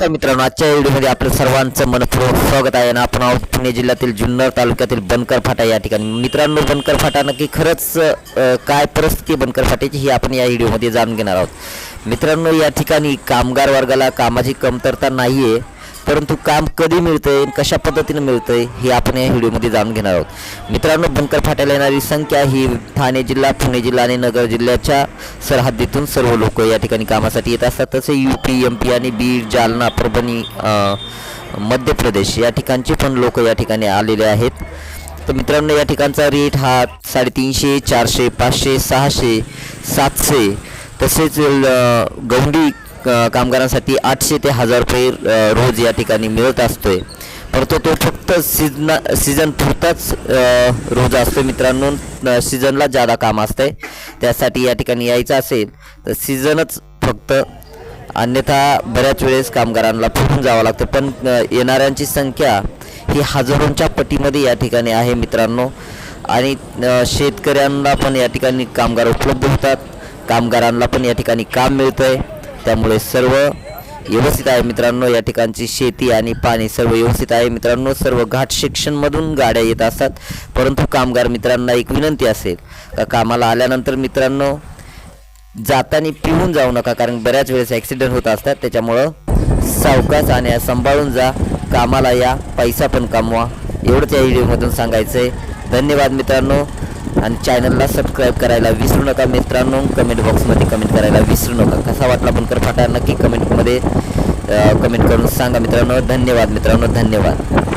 नमस्कार मित्रांनो आजच्या व्हिडिओमध्ये आपलं सर्वांचं मनपूर्वक स्वागत आहे. आणि आपण आहोत पुणे जिल्ह्यातील जुन्नर तालुक्यातील बनकर फाटा या ठिकाणी. मित्रांनो बनकर फाटा नक्की खरंच काय परिस्थिती बनकर फाट्याची ही आपण या व्हिडिओमध्ये जाणून घेणार आहोत. मित्रांनो या ठिकाणी कामगार वर्गाला कामाची कमतरता नाही आहे परंतु काम कधी मिळतंय कशा पद्धतीने मिळतंय हे आपण या व्हिडिओमध्ये जाणून घेणार आहोत. मित्रांनो बनकर फाट्याला येणारी संख्या ही ठाणे जिल्हा पुणे जिल्हा आणि नगर जिल्ह्याच्या सरहद्दीतून सर्व लोक या ठिकाणी कामासाठी येत असतात. तसे यू पी एम पी आणि बीड जालना परभणी मध्य प्रदेश या ठिकाणचे पण लोक या ठिकाणी आलेले आहेत. तर मित्रांनो या ठिकाणचा रेट हा साडेतीनशे चारशे पाचशे सहाशे सातशे तसेच गौंडी कामगारांसाठी आठशे ते हजार रुपये रोज या ठिकाणी मिळत असतोय. परंतु तो फक्त सीजना सीझन पुरताच रोज असतो मित्रांनो. सीझनला जादा काम असतंय त्यासाठी या ठिकाणी यायचं असेल तर सीझनच फक्त. अन्यथा बऱ्याच वेळेस कामगारांना फिरून जावं लागतं. पण येणाऱ्यांची संख्या ही हजारोंच्या पटीमध्ये या ठिकाणी आहे मित्रांनो. आणि शेतकऱ्यांना पण या ठिकाणी कामगार उपलब्ध होतात. कामगारांना पण या ठिकाणी काम मिळतं आहे त्यामुळे सर्व व्यवस्थित आहे मित्रांनो. या ठिकाणची शेती आणि पाणी सर्व व्यवस्थित आहे मित्रांनो. सर्व घाट सेक्शनमधून गाड्या येत असतात. परंतु कामगार मित्रांना एक विनंती असेल का कामाला आल्यानंतर मित्रांनो जाताना पिऊन जाऊ नका कारण बऱ्याच वेळेस ॲक्सिडेंट होत असतात. त्याच्यामुळं सावकाश आणि सांभाळून जा. कामाला या पैसा पण कमवा. एवढंच या व्हिडिओमधून सांगायचं आहे धन्यवाद मित्रांनो. आणि चॅनलला सबस्क्राईब करायला विसरू नका मित्रांनो. कमेंट बॉक्समध्ये कमेंट करायला विसरू नका. कसा वाटला पण फाटा नक्की कमेंटमध्ये कमेंट करून सांगा मित्रांनो. धन्यवाद मित्रांनो. धन्यवाद.